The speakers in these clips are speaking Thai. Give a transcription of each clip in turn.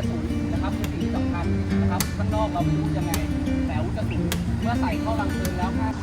ระสุนนะครับคือสิ่งที่สำคัญนะครับข้างนอกเราไม่รู้ยังไง แต่อาวุธกระสุนเมื่อใส่เข้ารังเพลิงแล้วห้าม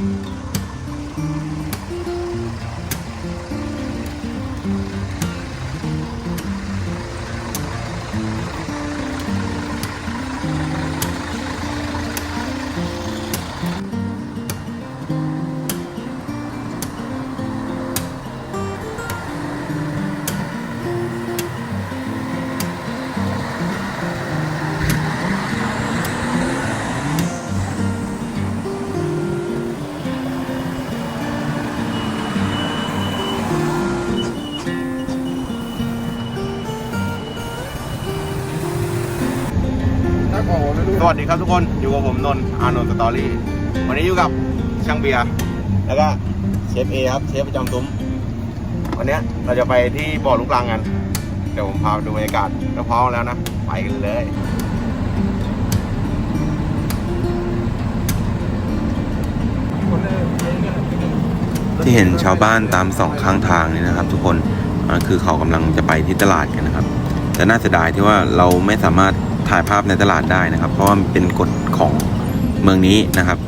สวัสดีครับทุกคนอยู่กับผมนนท์อานนท์สตอรี่วันนี้อยู่กับช่างเบียร์แล้วก็เชฟเอครับเชฟประจำซุ้มวันนี้เราจะไปที่บ่อลูกรังกันเดี๋ยวผมพาไปดูบรรยากาศแล้วพร้อมแล้วนะไปกันเลยที่เห็นชาวบ้านตามสองข้างทางนี่นะครับ ทุกคนอ่าคือเขากำลังจะไปที่ตลาดกันนะครับ แต่น่าเสียดายที่ว่าเราไม่สามารถ ถ่ายภาพในตลาดได้นะครับ เพราะว่ามันเป็นกฎของเมืองนี้นะครับ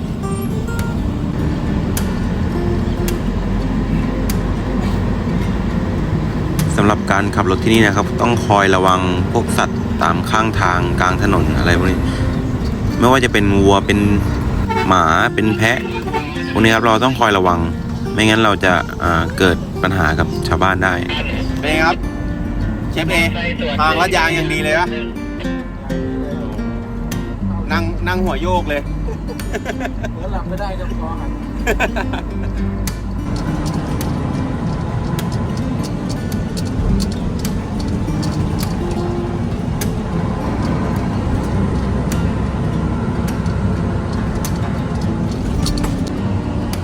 สำหรับการขับรถที่นี่นะครับ ต้องคอยระวังพวกสัตว์ตามข้างทางกลางถนนอะไรพวกนี้ ไม่ว่าจะเป็นวัวเป็นหมาเป็นแพะพวกนี้ครับเราต้องคอยระวัง ไม่งั้นเราจะอ่าเกิดปัญหากับชาวบ้านได้เป็นไงครับ เชฟเอทางลัดยางอย่างดีเลยปะ นั่งนั่งหัวโยกเลยเมื่อหลับไม่ได้จะคอหัน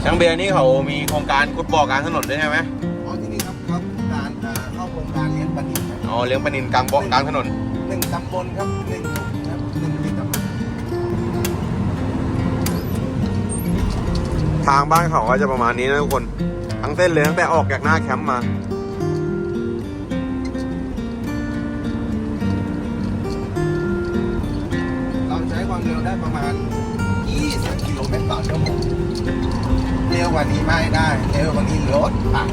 ช่างเบียร์นี่เขามีโครงการขุดบ่อกลางถนนด้วยใช่ไหมอ๋อที่นี่ครับครับการอ่าเข้าโครงการเลี้ยงปลานิลครับอ๋อเลี้ยงปลานินกลางบ่อกลางถนนหนึ่งตำบลครับหนึ่ง ทางบ้านเขาก็จะประมาณนี้นะทุกคน ทั้งเส้นเลยตั้งแต่ออกจากหน้าแคมป์มาเราใช้ความเร็วได้ประมาณ 20 กิโลเมตรต่อชั่วโมงเร็วกว่านี้ไม่ได้เร็วกว่านี้รถพัง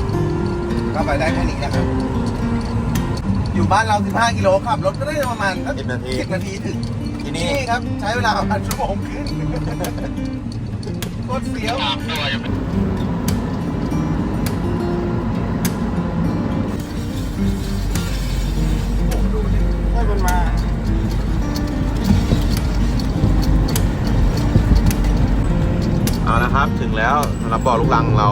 ก็ไปได้แค่นี้นะครับ อยู่บ้านเรา 15 กิโลขับรถก็ได้ประมาณสัก10นาที10นาทีถึงที่นี่นี่ครับ ใช้เวลาประมาณชั่วโมงครึ่ง โคตรเสียวให้มันมาเอาละครับ ถึงแล้วสำหรับบ่อลูกลังของเรา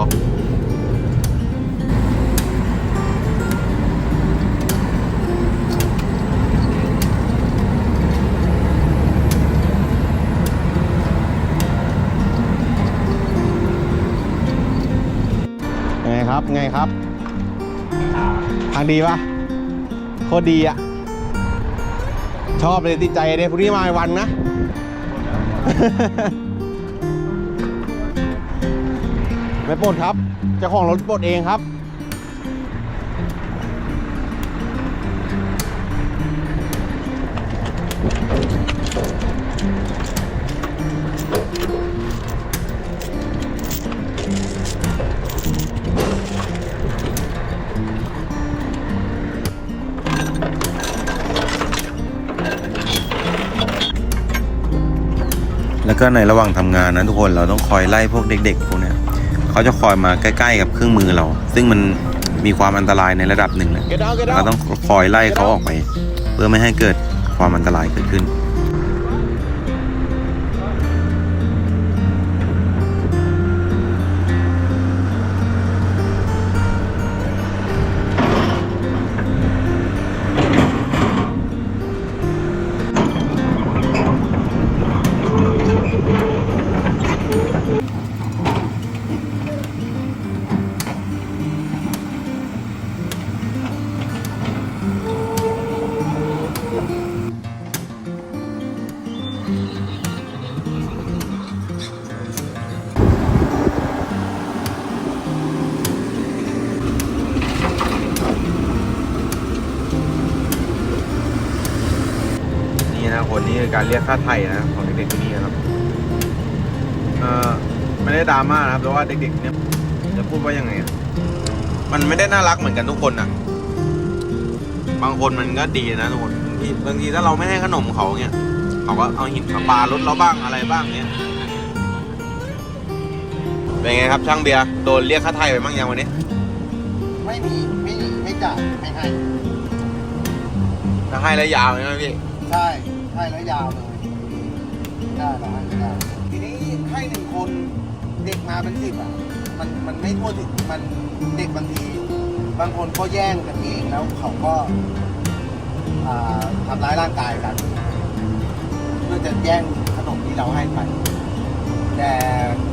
ครับ ไงครับ ทางดีปะโคตรดีอะชอบเลยติดใจเลยพรุ่งนี้มาวันนะ ไม่ปลดครับ เจ้าของรถปลดเองครับ แล้วก็ในระหว่างทำงานนะทุกคนเราต้องคอยไล่พวกเด็กๆพวกเนี้ยเขาจะคอยมาใกล้ๆกับเครื่องมือเรา ซึ่งมันมีความอันตรายในระดับหนึ่งเลย Get out, get เรา out ต้องคอยไล่เขาออกไป เพื่อไม่ให้เกิดความอันตรายเกิดขึ้น การเรียกค่าไถ่นะของเด็กๆที่นี่นะครับเอ่อไม่ได้ดราม่านะครับแต่ว่าเด็กๆเนี่ยจะพูดว่ายังไงอะมันไม่ได้น่ารักเหมือนกันทุกคนนะบางคนมันก็ดีนะทุกคนบางทีบางทีถ้าเราไม่ให้ขนมเขาเนี่ยเขาก็เอาหินมาปารถเราบ้างอะไรบ้างเนี่ยเป็นไงครับช่างเบียร์โดนเรียกค่าไถ่ไปบ้างยังวันนี้ ไม่มีไม่ไม่จ่ายไม่ให้ถ้าให้แล้วยาวใช่ไหมพี่ ใช่ ให้แล้วยาวเลยได้เราให้ไม่ได้ทีนี้ให้หนึ่งคนเด็กมาเป็นสิบอะ มันมันไม่ทั่วถึงมันเด็กบางทีบางคนก็แย่งกันเองแล้วเขาก็อ่าทำร้ายร่างกายกัน เพื่อจะแย่งขนมที่เราให้ไป แต่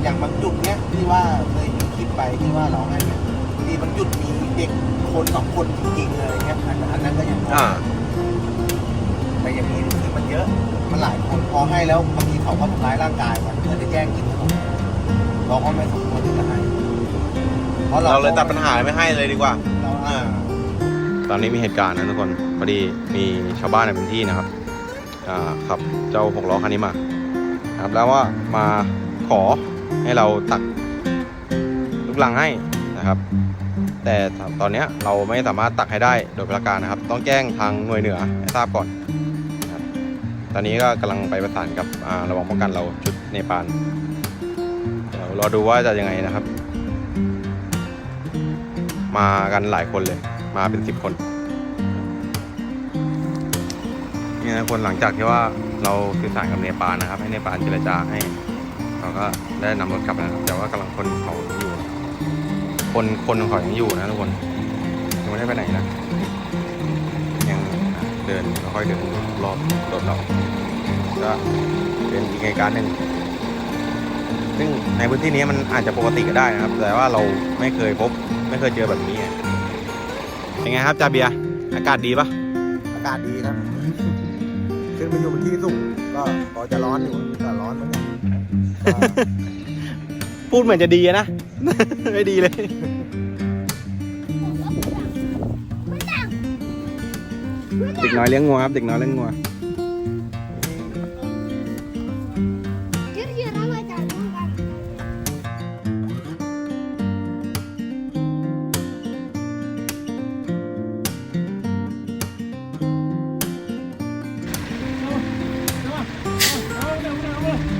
อย่างบางจุดเนี้ยที่ว่าเคยมีคลิปไปที่ว่าเราให้เนี่ยบางทีบางจุดมีเด็กคนสองคนจริงๆเลยเงี้ยอันอันนั้นก็ยังพออ่า แต่อย่างนี้คือมันเยอะ มันหลายคนพอให้แล้วบางทีเขาก็ทำร้ายร่างกายกันเพื่อจะแย่งกินขนมเราก็ไม่สมควรที่จะให้เพราะเราเราเลยตัดปัญหาไม่ให้เลยดีกว่า เราอ่า ตอนนี้มีเหตุการณ์นะทุกคนพอดีมีชาวบ้านในพื้นที่นะครับอ่าขับเจ้าหกล้อคันนี้มานะครับแล้วว่ามาขอให้เราตักลูกลังให้นะครับ แต่ตอนเนี้ยเราไม่สามารถตักให้ได้โดยประการนะครับ ต้องแจ้งทางหน่วยเหนือให้ทราบก่อนนะครับต อนนี้ก็กำลังไปประสานกับระวังป้องกันเราชุดเนปาลเดี๋ยวรอดูว่าจะยังไงนะครับ มากันหลายคนเลย มาเป็นสิบคนนี่นะคนหลังจากที่ว่าเราสื่อสารกับเนปาลนะครับ ให้เนปาลเจรจาให้เขาก็ได้นำรถกลับนะครับแต่ว่ากำลังคนเขาอยู่ คนคนของเขายังอยู่นะทุกคนยังไม่ได้ไปไหนนะยังเดินค่อยเดินรอบรถเรา ก็เป็นอีกเหตุการณ์หนึ่งซึ่งในพื้นที่นี้มันอาจจะปกติก็ได้นะครับ แต่ว่าเราไม่เคยพบ ไม่เคยเจอแบบนี้ไงเป็นไงครับจาเบียร์อากาศดีปะอากาศดีครับขึ้นไปอยู่บนที่สูงก็พอจะร้อนอยู่แต่ร้อนเหมือนกันก็พูดเหมือนจะดีอะนะ ไม่ดีเลยเด็กน้อยเลี้ยงงัวครับเด็กน้อยเลี้ยงงัว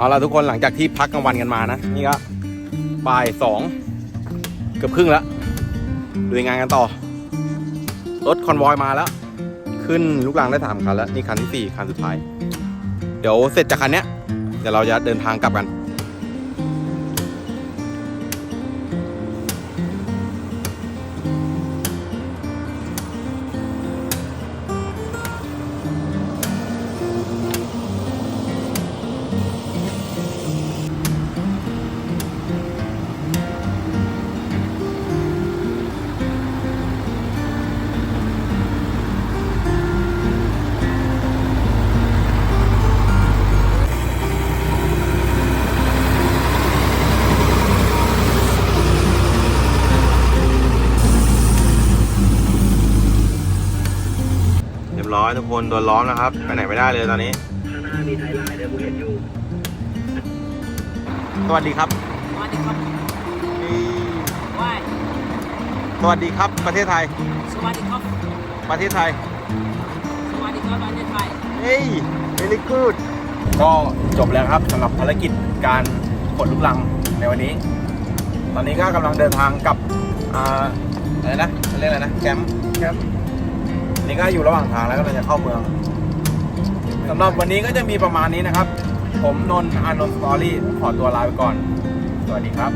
เอาละทุกคนหลังจากที่พักกลางวันกันมานะ นี่ก็บ่ายสองเกือบครึ่งแล้วลุยงานกันต่อ รถคอนวอยมาแล้ว ขึ้นลูกรางได้สามคันแล้ว นี่คันที่สี่คันสุดท้าย เดี๋ยวเสร็จจากคันเนี้ยเดี๋ยวเราจะเดินทางกลับกัน รียบร้อยทุกคนโดนล้อมนะครับไปไหนไม่ได้เลยตอนนี้สวัสดีครับสวัสดีครับว่ายสวัสดีครับ ประเทศไทย สวัสดีครับประเทศไทย สวัสดีครับประเทศไทยเฮ้ย very good ก็จบแล้วครับสำหรับภารกิจการกดลูกลังในวันนี้ ตอนนี้ก็กำลังเดินทางกลับอ่าอะไรนะเขาเรียกอะไรนะแคมป์แคมป์ นี้ก็อยู่ระหว่างทางแล้วก็เลยจะเข้าเมืองสำหรับวันนี้ก็จะมีประมาณนี้นะครับ ผมนนท์อานนท์สตอรี่ขอตัวลาไปก่อน สวัสดีครับ